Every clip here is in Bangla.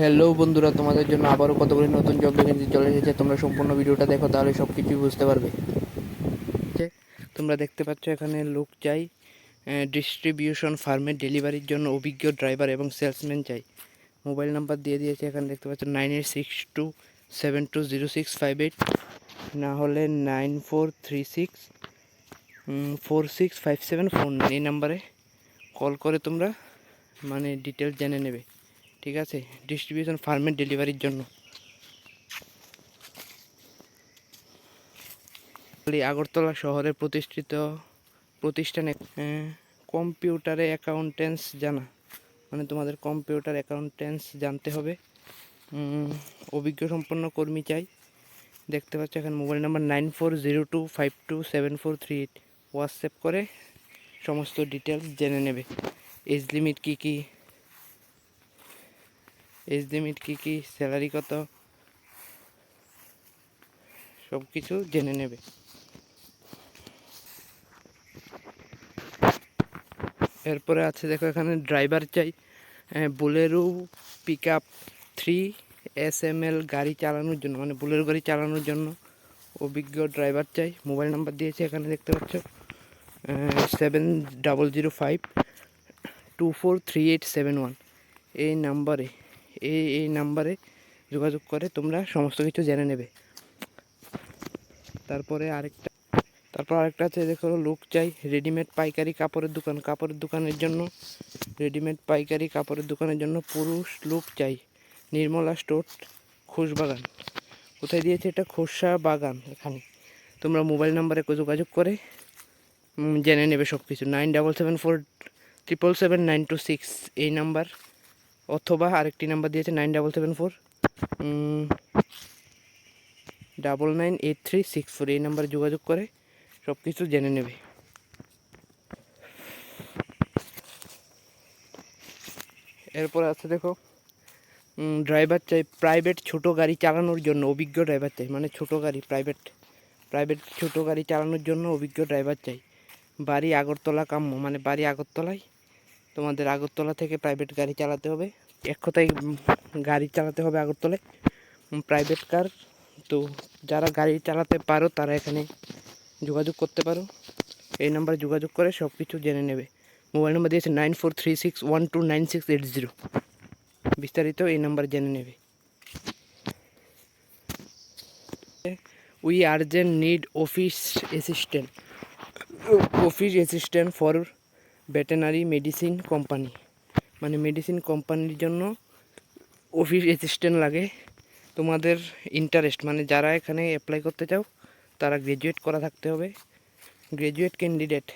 হ্যালো বন্ধুরা তোমাদের জন্য আবারও কতগুলি নতুন জব ভ্যাকেন্সি চলে এসেছে তোমরা সম্পূর্ণ ভিডিওটা দেখো তাহলে সব কিছুই বুঝতে পারবে। তোমরা দেখতে পাচ্ছ এখানে লোক চাই ডিস্ট্রিবিউশন ফার্মে ডেলিভারির জন্য অভিজ্ঞ ড্রাইভার এবং সেলসম্যান চাই। মোবাইল নাম্বার দিয়ে দিয়েছে এখানে দেখতে পাচ্ছ nine eight six two seven two zero six five eight না হলে nine four three six four six five seven four nine এই নাম্বারে কল করে তোমরা মানে ডিটেলস জেনে নেবে। ঠিক আছে? ডিস্ট্রিবিউশন ফার্মের ডেলিভারির জন্য। আগরতলা শহরে প্রতিষ্ঠিত প্রতিষ্ঠানে কম্পিউটারে অ্যাকাউন্টেন্স জানা। মানে তোমাদের কম্পিউটার অ্যাকাউন্টেন্স জানতে হবে। অভিজ্ঞ সম্পন্ন কর্মী চাই। দেখতে পাচ্ছ এখানে mobile number nine four zero two five two seven four three eight WhatsApp করে সমস্ত ডিটেলস জেনে নেবে। এজ লিমিট কী কী? এজ লিমিট কী কী স্যালারি কত? সব কিছু জেনে নেবে। এরপরে আছে দেখো এখানে ড্রাইভার চাই। Bolero pick up three S M L গাড়ি চালানোর জন্য মানে বুলেরো গাড়ি চালানোর জন্য অভিজ্ঞ ড্রাইভার চাই। মোবাইল নাম্বার দিয়েছে এখানে দেখতে পাচ্ছ। Seven double zero five two four three eight seven one এই নাম্বারে এই এই নাম্বারে যোগাযোগ করে, তোমরা সমস্ত কিছু জেনে নেবে। তারপরে আরেকটা, তারপর আরেকটা আছে দেখো লোক চাই রেডিমেড পাইকারি কাপড়ের দোকান। কাপড়ের দোকানের জন্য রেডিমেড পাইকারি কাপড়ের দোকানের জন্য পুরুষ লোক চাই। নির্মলা স্টোর খোসবাগান কোথায় দিয়েছে এটা? খোসা বাগান এখানে। তোমরা মোবাইল নাম্বারে যোগাযোগ করে জেনে নেবে সব কিছু nine double seven four triple seven nine two six, এই নাম্বার। অথবা আরেকটি নাম্বার দিয়েছে nine double seven four. Double nine eight three six four. এই নাম্বারে যোগাযোগ করে সব কিছু জেনে নেবে। এরপর আছে দেখো ড্রাইভার চাই প্রাইভেট ছোট গাড়ি চালানোর জন্য, অভিজ্ঞ ড্রাইভার চাই মানে ছোট গাড়ি, প্রাইভেট প্রাইভেট ছোট গাড়ি চালানোর জন্য অভিজ্ঞ ড্রাইভার চাই। বাড়ি আগরতলা কাম্য মানে বাড়ি আগরতলায় তোমাদের আগরতলা থেকে প্রাইভেট গাড়ি চালাতে হবে। এক কথায় গাড়ি চালাতে হবে আগরতলায় প্রাইভেট কার তো যারা গাড়ি চালাতে পারো, তারা এখানে যোগাযোগ করতে পারো। এই নাম্বারে যোগাযোগ করে সব কিছু জেনে নেবে। মোবাইল নাম্বার দিয়েছে nine four three six one two nine six eight zero বিস্তারিত এই নাম্বার জেনে নেবে। We urgent need office assistant office assistant for veterinary medicine company মানে মেডিসিন কোম্পানির জন্য অফিস অ্যাসিস্ট্যান্ট লাগে। তোমাদের ইন্টারেস্ট মানে যারা এখানে অ্যাপ্লাই করতে চাও, তারা গ্র্যাজুয়েট করা থাকতে হবে। গ্র্যাজুয়েট ক্যান্ডিডেট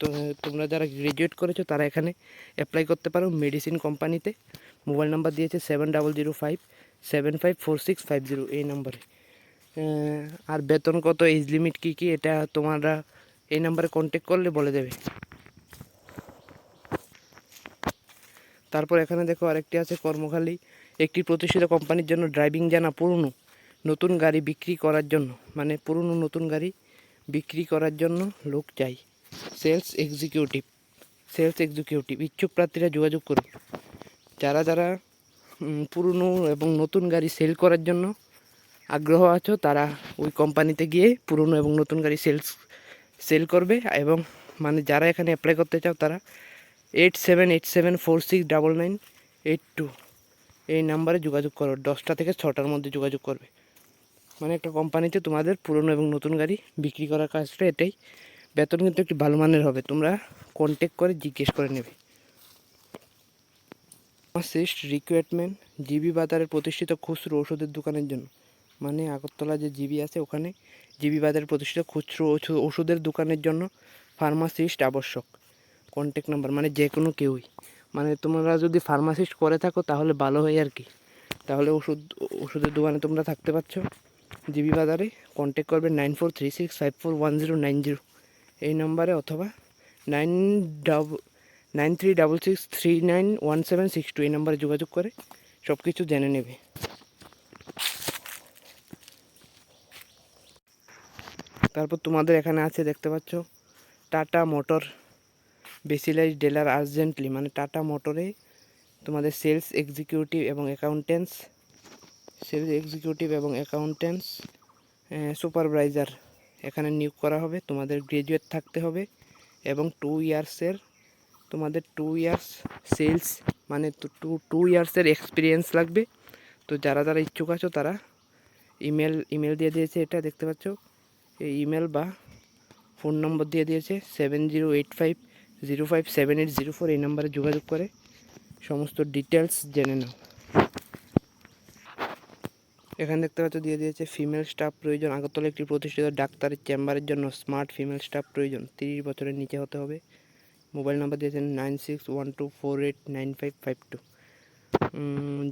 তো তোমরা যারা গ্র্যাজুয়েট করেছ, তারা এখানে অ্যাপ্লাই করতে পারো মেডিসিন কোম্পানিতে মোবাইল নাম্বার দিয়েছে seven double zero five seven five four six five zero এই নাম্বারে আর বেতন কত এজ লিমিট কী কী, এটা তোমরা এই নাম্বারে কন্ট্যাক্ট করলে বলে দেবে। তারপর এখানে দেখো আরেকটি আছে কর্মখালী। একটি প্রতিষ্ঠিত কোম্পানির জন্য ড্রাইভিং জানা পুরনো, নতুন গাড়ি বিক্রি করার জন্য। মানে পুরনো, নতুন গাড়ি বিক্রি করার জন্য লোক চাই। সেলস এক্সিকিউটিভ সেলস এক্সিকিউটিভ ইচ্ছুক প্রার্থীরা যোগাযোগ করুন। যারা যারা পুরনো এবং নতুন গাড়ি সেল করার জন্য আগ্রহ আছো, তারা ওই কোম্পানিতে গিয়ে পুরনো এবং নতুন গাড়ি সেলস সেল করবে। এবং মানে যারা এখানে অ্যাপ্লাই করতে চাও, তারা eight seven eight seven four six double nine eight two এই নাম্বারে যোগাযোগ করো, দশটা থেকে ছটার মধ্যে যোগাযোগ করবে। মানে একটা কোম্পানিতে তোমাদের পুরনো এবং নতুন গাড়ি বিক্রি করার কাজটা এটাই। বেতন কিন্তু একটু ভালো মানের হবে, তোমরা কন্ট্যাক্ট করে জিজ্ঞেস করে নেবে। ফার্মাসিস্ট রিক্রুটমেন্ট জিবি বাজারের প্রতিষ্ঠিত খুচরো ওষুধের দোকানের জন্য। মানে আগরতলা যে জিবি আছে ওখানে জিবি বাজারের প্রতিষ্ঠিত খুচরো ওষু- ওষুধের দোকানের জন্য ফার্মাসিস্ট আবশ্যক। কন্ট্যাক্ট নাম্বার মানে যে কোনো কেউই। মানে তোমরা যদি ফার্মাসিস্ট করে থাকো, তাহলে ভালো হয় আর কি। তাহলে ওষুধ, ওষুধের দোকানে তোমরা থাকতে পারছ। জিবি বাজারে কন্ট্যাক্ট করবে nine four three six five four one zero nine zero এই নাম্বারে অথবা nine double nine three double six three nine one seven six two এই নাম্বারে যোগাযোগ করে সব কিছু জেনে নেবে। তারপর তোমাদের এখানে আছে, দেখতে পাচ্ছ, টাটা মোটর। বেসিলাইজ ডেলার আর্জেন্টলি মানে টাটা মোটরে তোমাদের সেলস এক্সিকিউটিভ এবং অ্যাকাউন্টেন্টস, সেলস এক্সিকিউটিভ এবং অ্যাকাউন্টেন্টস সুপারভাইজার এখানে নিয়োগ করা হবে, তোমাদের গ্রাজুয়েট থাকতে হবে এবং টু ইয়ার্সের তোমাদের টু ইয়ার্স সেলস মানে টু টু ইয়ার্সের এক্সপিরিয়েন্স লাগবে। তো যারা যারা ইচ্ছুক আছো তারা ইমেল ইমেল দিয়ে দিয়েছে এটা, দেখতে পাচ্ছ? এই ইমেল বা ফোন নম্বর দিয়ে দিয়েছে seven zero eight five zero five seven eight zero four এই নাম্বারে যোগাযোগ করে সমস্ত ডিটেলস জেনে নাও। এখানে দেখতে পাচ্ছ, দিয়ে দিয়েছে ফিমেল স্টাফ প্রয়োজন। আগরতলা একটি প্রতিষ্ঠিত ডাক্তারের চেম্বারের জন্য স্মার্ট ফিমেল স্টাফ প্রয়োজন। তিরিশ বছরের নিচে হতে হবে। মোবাইল নাম্বার দিয়েছেন nine six one two four eight nine five five two.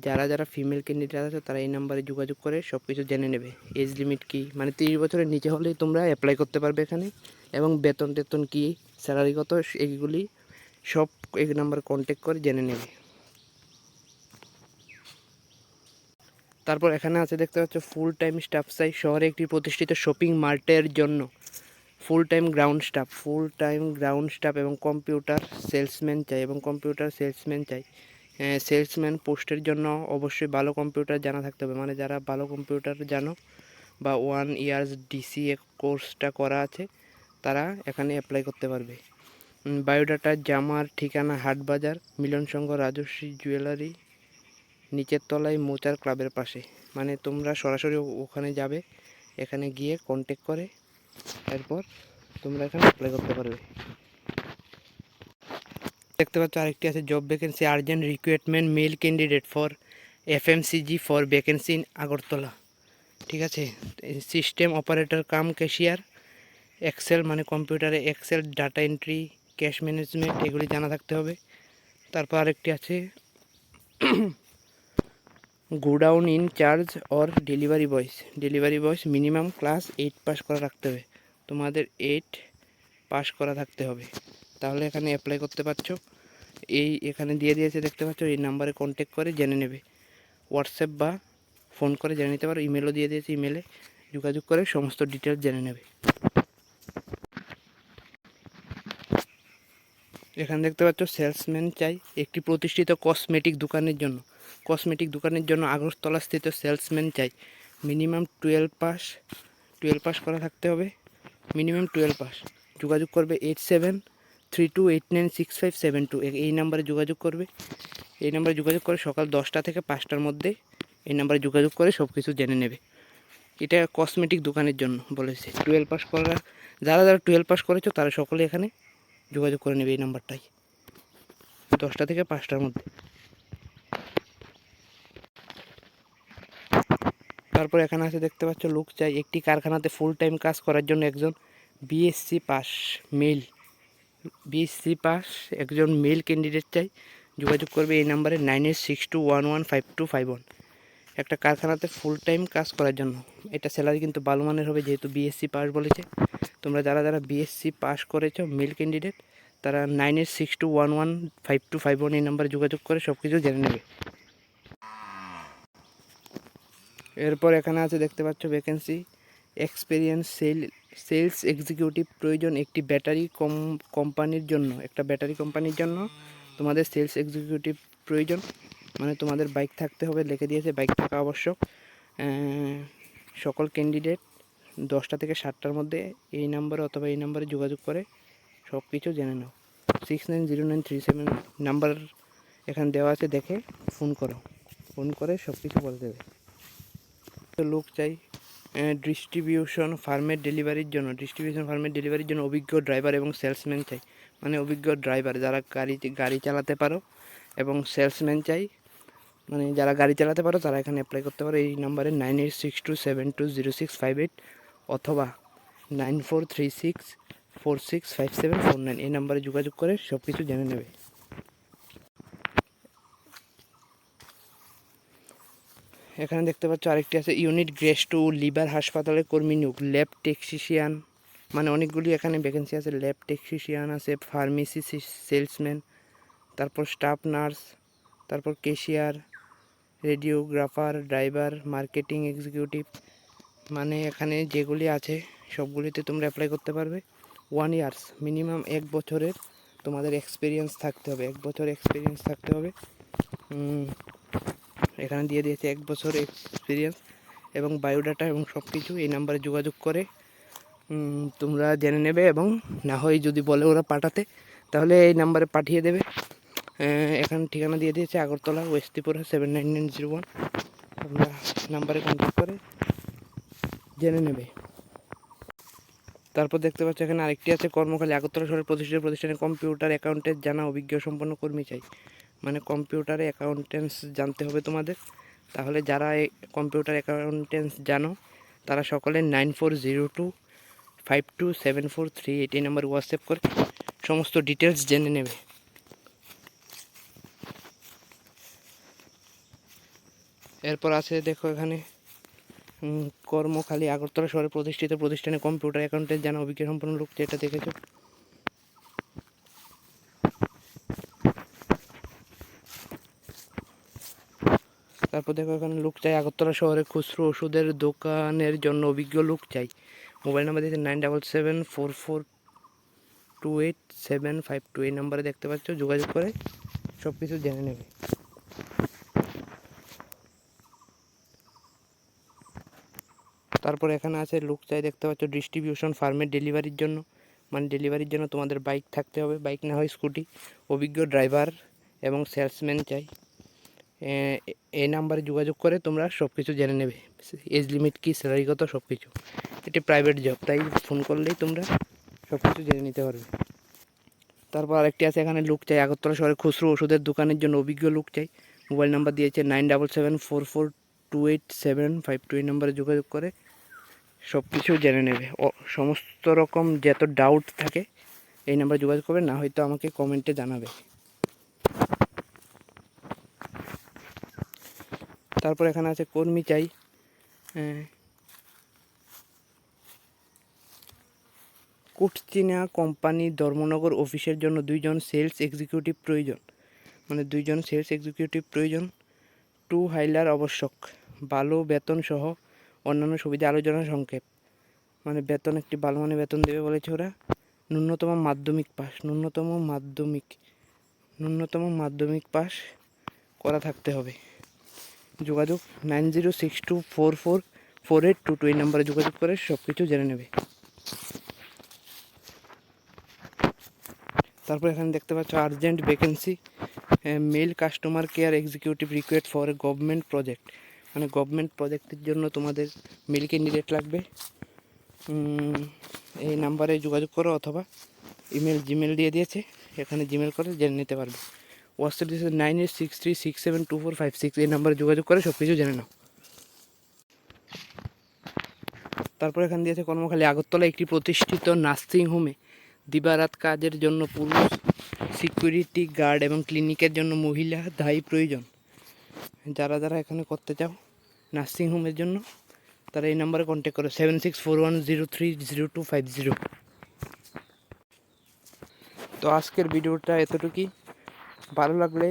যারা যারা ফিমেল ক্যান্ডিডেট আছে, তারা এই নাম্বারে যোগাযোগ করে সব কিছু জেনে নেবে। এজ লিমিট কী? মানে তিরিশ বছরের নিচে হলেই তোমরা অ্যাপ্লাই করতে পারবে এখানে। এবং বেতন টেতন কী? স্যালারি কত এইগুলি সব এক নাম্বার কন্ট্যাক্ট করে জেনে নেবে। তারপর এখানে আছে দেখতে পাচ্ছ ফুল টাইম স্টাফ চাই শহরে একটি প্রতিষ্ঠিত শপিং মার্টের জন্য। Full time ground staff full time ground staff এবং কম্পিউটার সেলসম্যান চাই এবং কম্পিউটার সেলসম্যান চাই। সেলসম্যান পোস্টের জন্য অবশ্যই ভালো কম্পিউটার জানা থাকতে হবে। মানে যারা ভালো কম্পিউটার জানো বা ওয়ান ইয়ার্স ডিসিএ কোর্সটা করা আছে তারা এখানে অ্যাপ্লাই করতে পারবে। বায়োডাটা জামার ঠিকানা, হাটবাজার মিলন সংঘ রাজস্বী জুয়েলারি নিচের তলায় মোচার ক্লাবের পাশে। মানে তোমরা সরাসরি ওখানে যাবে, এখানে গিয়ে কন্ট্যাক্ট করে, এরপর তোমরা এখানে অ্যাপ্লাই করতে পারবে। দেখতে পাচ্ছ আরেকটি আছে job vacancy urgent recruitment male candidate for F FMCG for vacancy in Agartala. ঠিক আছে? System operator cum cashier excel মানে কম্পিউটারে excel data entry cash management এগুলি জানা থাকতে হবে। তারপর আরেকটি আছে, godown in charge or delivery boys. Delivery boys minimum class eight pass করা রাখতে হবে। তোমাদের এইট পাস করা থাকতে হবে। তাহলে এখানে অ্যাপ্লাই করতে পারছ। এই এখানে দিয়ে দিয়েছে, দেখতে পাচ্ছ, এই নাম্বারে কন্ট্যাক্ট করে, জেনে নেবে। হোয়াটসঅ্যাপ বা ফোন করে, জেনে নিতে পারো। ইমেলও দিয়ে দিয়েছে ইমেলে যোগাযোগ করে, সমস্ত ডিটেলস জেনে নেবে। এখানে দেখতে পাচ্ছ সেলসম্যান চাই, একটি প্রতিষ্ঠিত কসমেটিক দোকানের জন্য। কসমেটিক দোকানের জন্য আগরতলা স্থিত সেলসম্যান চাই। Minimum twelve pass twelve pass করা থাকতে হবে। মিনিমাম টুয়েলভ পাস যোগাযোগ করবে eight seven three two eight nine six five seven two এই নাম্বারে যোগাযোগ করবে। এই নাম্বারে যোগাযোগ করে সকাল দশটা থেকে পাঁচটার মধ্যে এই নাম্বারে যোগাযোগ করে সব কিছু জেনে নেবে। এটা কসমেটিক দোকানের জন্য বলেছে। টুয়েলভ পাস করা যারা যারা টুয়েলভ পাস করেছ তারা সকলে এখানে যোগাযোগ করে নেবে এই নাম্বারটাই। দশটা থেকে পাঁচটার মধ্যে। তারপর এখানে আছে, দেখতে পাচ্ছ, লোক চাই। একটি কারখানাতে ফুল টাইম কাজ করার জন্য একজন BSc pass male BSc pass একজন মেল ক্যান্ডিডেট চাই। যোগাযোগ করবে এই নাম্বারে nine eight six two one one five two five one একটা কারখানাতে ফুল টাইম কাজ করার জন্য। এটা স্যালারি কিন্তু ভালো মানের হবে যেহেতু বিএসসি পাস বলেছে। তোমরা যারা যারা বিএসসি পাস করেছ মেল ক্যান্ডিডেট তারা nine eight six two one one five two five one এই নাম্বারে যোগাযোগ করে সব কিছু জেনে নেবে। এরপর এখানে আছে দেখতে পাচ্ছ vacancy experience sell sales executive প্রয়োজন একটি ব্যাটারি কম কোম্পানির জন্য, একটা ব্যাটারি কোম্পানির জন্য তোমাদের সেলস এক্সিকিউটিভ প্রয়োজন। মানে তোমাদের বাইক থাকতে হবে, লিখে দিয়েছে বাইক থাকা আবশ্যক। সকল ক্যান্ডিডেট দশটা থেকে সাতটার মধ্যে এই নাম্বারে অথবা এই নাম্বারে যোগাযোগ করে সব কিছু জেনে নাও। Six nine zero nine three seven number এখানে দেওয়া আছে, দেখে ফোন করো। ফোন করে সব কিছু বলে দেবে। তো লোক চাই ডিস্ট্রিবিউশন ফার্মের ডেলিভারির জন্য ডিস্ট্রিবিউশন ফার্মের ডেলিভারির জন্য অভিজ্ঞ ড্রাইভার এবং সেলসম্যান চাই। মানে অভিজ্ঞ ড্রাইভার যারা গাড়ি গাড়ি চালাতে পারো এবং সেলসম্যান চাই মানে যারা গাড়ি চালাতে পারো, তারা এখানে অ্যাপ্লাই করতে পারো। এই নাম্বারে nine eight six two seven two zero six five eight অথবা nine four three six four six five seven four nine এই নাম্বারে যোগাযোগ করে সব কিছু জেনে নেবে। এখানে দেখতে পাচ্ছ আরেকটি আছে ইউনিট গ্রেস টু লিভার হাসপাতালে কর্মী নিয়োগ ল্যাব টেকনিশিয়ান মানে অনেকগুলি এখানে ভ্যাকেন্সি আছে ল্যাব টেকনিশিয়ান আছে ফার্মেসি সেলসম্যান তারপর স্টাফ নার্স তারপর cashier radiographer, driver, marketing executive মানে এখানে যেগুলি আছে, সবগুলিতে তোমরা অ্যাপ্লাই করতে পারবে। ওয়ান ইয়ার্স মিনিমাম এক বছরের তোমাদের এক্সপিরিয়েন্স থাকতে হবে। এক বছর এক্সপিরিয়েন্স থাকতে হবে। এখানে দিয়ে দিয়েছে এক বছর এক্সপিরিয়েন্স এবং বায়োডাটা এবং সব কিছু এই নাম্বারে যোগাযোগ করে তোমরা জেনে নেবে এবং না হয় যদি বলে ওরা পাঠাতে, তাহলে এই নাম্বারে পাঠিয়ে দেবে। এখানে ঠিকানা দিয়ে দিয়েছে Agartala west Tripura seven nine nine zero one তোমরা নাম্বারে কন্ট্যাক্ট করে জেনে নেবে। তারপর দেখতে পাচ্ছ এখানে আরেকটি আছে, কর্মখালী। আগরতলা শহরের প্রতিষ্ঠিত প্রতিষ্ঠানে কম্পিউটার অ্যাকাউন্টেন্ট জানা অভিজ্ঞ সম্পন্ন কর্মী চাই। মানে কম্পিউটারে অ্যাকাউন্টেন্স জানতে হবে তোমাদের। তাহলে যারা কম্পিউটার অ্যাকাউন্টেন্স জানো, তারা সকলে nine four zero two five two seven four three eight এই নাম্বার হোয়াটসঅ্যাপ করে সমস্ত ডিটেলস জেনে নেবে। এরপর আছে দেখো এখানে কর্মখালী আগরতলা শহরে প্রতিষ্ঠিত প্রতিষ্ঠানে কম্পিউটার অ্যাকাউন্টেন্ট জানা অভিজ্ঞ সম্পন্ন লোক যেটা দেখেছ? তারপর দেখো এখানে লোক চাই, আগরতলা শহরে খুচরো ওষুধের দোকানের জন্য অভিজ্ঞ লোক চাই। মোবাইল নাম্বার দিয়েছে nine double seven four four two eight seven five two, এই নাম্বারে দেখতে পাচ্ছ, যোগাযোগ করে সব কিছু জেনে নেবে। তারপর এখানে আছে লুক চাই, দেখতে পাচ্ছ ডিস্ট্রিবিউশন ফার্মের ডেলিভারির জন্য। মানে ডেলিভারির জন্য তোমাদের বাইক থাকতে হবে। বাইক না হয় স্কুটি অভিজ্ঞ ড্রাইভার এবং সেলসম্যান চাই। এই নাম্বারে যোগাযোগ করে তোমরা সব কিছু জেনে নেবে। এজ লিমিট কি স্যালারি কত সব কিছু এটি প্রাইভেট জব তাই ফোন করলেই তোমরা সব কিছু জেনে নিতে পারবে। তারপর আরেকটি আছে, এখানে লুক চাই। আগরতলা শহরে খুচরো ওষুধের দোকানের জন্য অভিজ্ঞ লুক চাই। মোবাইল নাম্বার দিয়েছে nine double seven four four two eight seven five two এই নাম্বারে যোগাযোগ করে সব কিছু জেনে নেবে। ও, সমস্ত রকম যত ডাউট থাকে, এই নাম্বারে যোগাযোগ করবে, না হয়তো আমাকে কমেন্টে জানাবে। তারপর এখানে আছে, কর্মী চাই। হ্যাঁ। কুটচিনা কোম্পানি ধর্মনগর অফিসের জন্য দুইজন সেলস এক্সিকিউটিভ প্রয়োজন। মানে দুইজন সেলস এক্সিকিউটিভ প্রয়োজন। টু হাইলার আবশ্যক। ভালো বেতন সহ অন্যান্য সুবিধা আলোচনা সংক্ষেপ। মানে বেতন একটি ভালো মানে বেতন দেবে বলেছে ওরা। ন্যূনতম মাধ্যমিক পাস ন্যূনতম মাধ্যমিক ন্যূনতম মাধ্যমিক পাস করা থাকতে হবে। যোগাযোগ nine zero six two four four four eight two two এই নাম্বারে যোগাযোগ করে সব কিছু জেনে নেবে। তারপর এখানে দেখতে পাচ্ছ urgent vacancy male customer care executive request for a government project মানে গভর্নমেন্ট প্রজেক্টের জন্য তোমাদের মেল ক্যান্ডিডেট লাগবে। এই নাম্বারে যোগাযোগ করো অথবা ইমেল জিমেল দিয়ে দিয়েছে। এখানে জিমেল করে জেনে নিতে পারবে। হোয়াটসঅ্যাপ দিয়েছে nine eight six three six seven two four five six এই নাম্বারে যোগাযোগ করে সব কিছু জেনে নাও। তারপর এখানে দিয়েছে কর্মখালী আগরতলা, একটি প্রতিষ্ঠিত নার্সিং হোমে দিবারাত কাজের জন্য পুরুষ সিকিউরিটি গার্ড এবং ক্লিনিকের জন্য মহিলা দায়ী প্রয়োজন। যারা যারা এখানে করতে চাও নার্সিং হোমের জন্য, তারা এই নাম্বারে কন্ট্যাক্ট করো seven six four one zero three zero two five zero তো আজকের ভিডিওটা এতটুকুই। ভালো লাগলে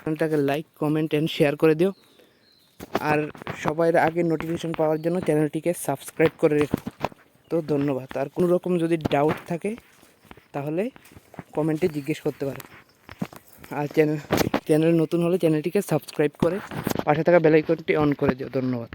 চ্যানেলটাকে লাইক কমেন্ট অ্যান্ড শেয়ার করে দিও। আর সবার আগে নোটিফিকেশন পাওয়ার জন্য চ্যানেলটিকে সাবস্ক্রাইব করে রেখো। তো ধন্যবাদ। আর কোনো রকম যদি ডাউট থাকে, তাহলে কমেন্টে জিজ্ঞেস করতে পারো। আর চ্যানেল চ্যানেল নতুন হলে চ্যানেলটিকে সাবস্ক্রাইব করে, পাশে থাকা বেলাইকনটি অন করে দিও। ধন্যবাদ।